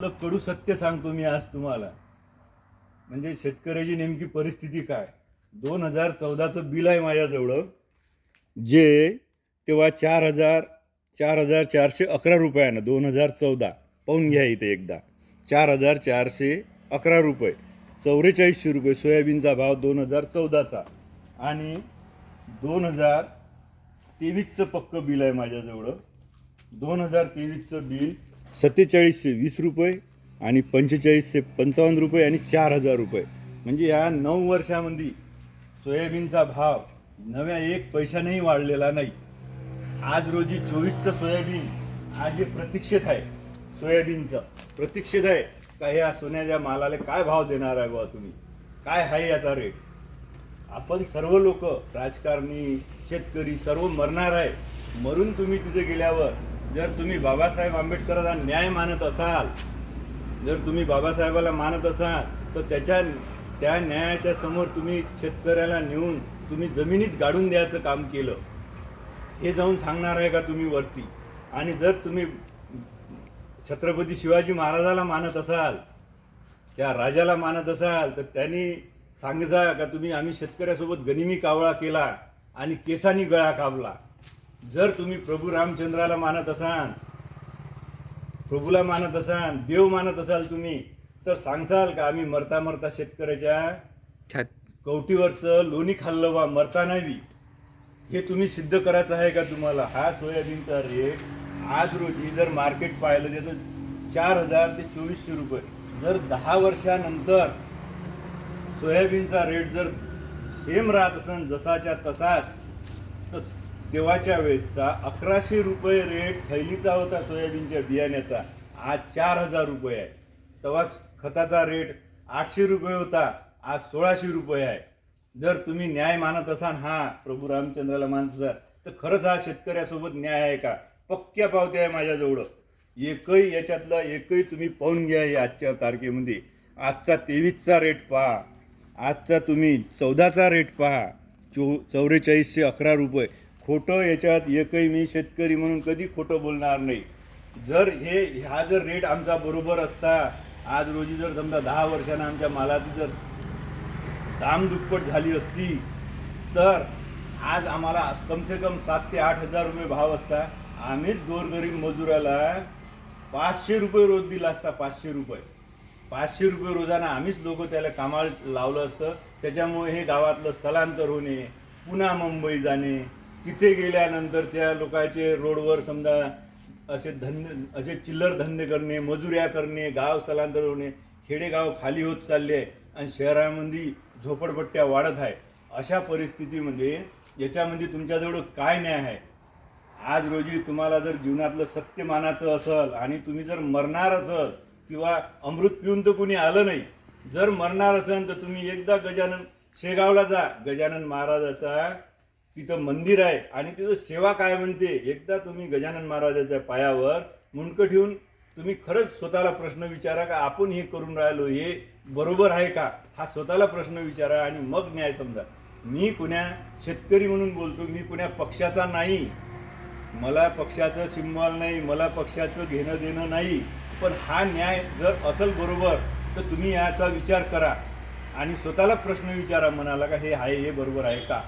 कडू सत्य सांगतो मी आज तुम्हाला. म्हणजे शेतकऱ्याची नेमकी परिस्थिती काय? दोन हजार चौदाचं बिल आहे माझ्याजवळ जे तेव्हा चार हजार चार हजार चारशे अकरा रुपयानं दोन हजार चौदा. पाहून घ्या इथे एकदा. चार हजार चारशे अकरा रुपये. चौवेचाळीसशे रुपये सोयाबीनचा भाव दोन हजार चौदाचा. आणि दोन हजार तेवीसचं पक्कं बिल आहे माझ्याजवळ. दोन हजार तेवीसचं बिल सत्तेचाळीसशे वीस रुपये आणि पंचेचाळीसशे पंचावन्न रुपये आणि चार हजार रुपये. म्हणजे या नऊ वर्षामध्ये सोयाबीनचा भाव नव्या एक पैशानेही वाढलेला नाही. आज रोजी चोवीसचं सोयाबीन आज जे प्रतीक्षेत आहे सोयाबीनचं प्रतीक्षेत आहे का ह्या सोन्याच्या मालाला काय भाव देणार आहे बा तुम्ही? काय आहे याचा रेट आपण सर्व लोक राजकारणी शेतकरी सर्व मरणार आहे. मरून तुम्ही तिथे गेल्यावर जर तुम्ही बाबासाहेब आंबेडकरांचा न्याय मानत असाल जर तुम्ही बाबासाहेबाला मानत असाल तर त्याच्या त्या न्यायाच्या समोर तुम्ही शेतकऱ्याला नेऊन तुम्ही जमिनीत गाडून द्यायचं काम केलं. हे जाऊन सांगणार आहे का तुम्ही वरती? आणि जर तुम्ही छत्रपती शिवाजी महाराजाला मानत असाल त्या राजाला मानत असाल तर त्यांनी सांगायचा का तुम्ही आम्ही शेतकऱ्यासोबत गनिमी कावळा केला आणि केसानी गळा कापला. जर तुम्ही प्रभू रामचंद्राला मानत असाल प्रभूला मानत असाल देव मानत असाल तुम्ही तर सांगसाल का आम्ही मरता मरता शेतकऱ्याच्या कवटीवरचं लोणी खाल्लं बा मरता नाही बी. हे तुम्ही सिद्ध करायचं आहे का तुम्हाला हा सोयाबीनचा रेट आज रोजी जर मार्केट पाहिलं त्याचं चार हजार ते चोवीसशे रुपये जर दहा वर्षानंतर सोयाबीनचा रेट जर सेम राहत असेल जसाच्या तसाच तर तेव्हाच्या वेळेचा अकराशे रुपये रेट थैलीचा होता सोयाबीनच्या बियाण्याचा. आज चार हजार रुपये आहे. तेव्हाच खताचा रेट आठशे रुपये होता. आज सोळाशे रुपये आहे. जर तुम्ही न्याय मानत असाल हा प्रभू रामचंद्राला मानत असाल तर खरंच हा शेतकऱ्यासोबत न्याय आहे का? पक्क्या पावत्या आहे माझ्याजवळ. एकही याच्यातला एकही तुम्ही पाहून घ्या या आजच्या तारखेमध्ये. आजचा तेवीसचा रेट पहा. आजचा तुम्ही चौदाचा रेट पहा. चो चौवेचाळीसशे अकरा रुपये. खोटं याच्यात एकही मी शेतकरी म्हणून कधी खोटं बोलणार नाही. जर हे हा जर रेट आमचा बरोबर असता आज रोजी जर समजा दहा वर्षानं आमच्या मालाची जर दाम दुप्पट झाली असती तर आज आम्हाला कमसे कम सात ते आठ हजार रुपये भाव असता. आम्हीच गोरगरीब मजुराला पाचशे रुपये रोज दिला असता पाचशे रुपये. पाचशे रुपये रोजानं आम्हीच लोक त्याला कामाला लावलं असतं. त्याच्यामुळे हे गावातलं स्थलांतर होणे पुन्हा मुंबई जाणे तिथे गेल्यानंतर त्या लोकांचे रोडवर समजा असे धंदे असे चिल्लर धंदे करणे मजुऱ्या करणे गाव स्थलांतर होणे खेडेगाव खाली होत चालले आहे आणि शहरामध्ये झोपडपट्ट्या वाढत आहे. अशा परिस्थितीमध्ये याच्यामध्ये तुमच्याजवळ काय न्याय आहे? आज रोजी तुम्हाला जर जीवनातलं सत्य मानाचं असल आणि तुम्ही जर मरणार असल किंवा अमृत पिऊन तर कुणी आलं नाही. जर मरणार असेल तर तुम्ही एकदा गजानन शेगावला जा. गजानन महाराजाचा तिथं मंदिर आहे आणि तिथं सेवा काय म्हणते एकदा तुम्ही गजानन महाराजाच्या पायावर मुंडकं ठेवून तुम्ही खरंच स्वतःला प्रश्न विचारा का आपण हे करून राहिलो हे बरोबर आहे का? हा स्वतःला प्रश्न विचारा आणि मग न्याय समजा. मी कुण्या शेतकरी म्हणून बोलतो मी कुण्या पक्षाचा नाही. मला पक्षाचं सिम्बॉल नाही मला पक्षाचं घेणं देणं नाही. पण हा न्याय जर असेल बरोबर तर तुम्ही याचा विचार करा. आणि स्वतःला प्रश्न विचारा मनाला का हे आहे हे बरोबर आहे का?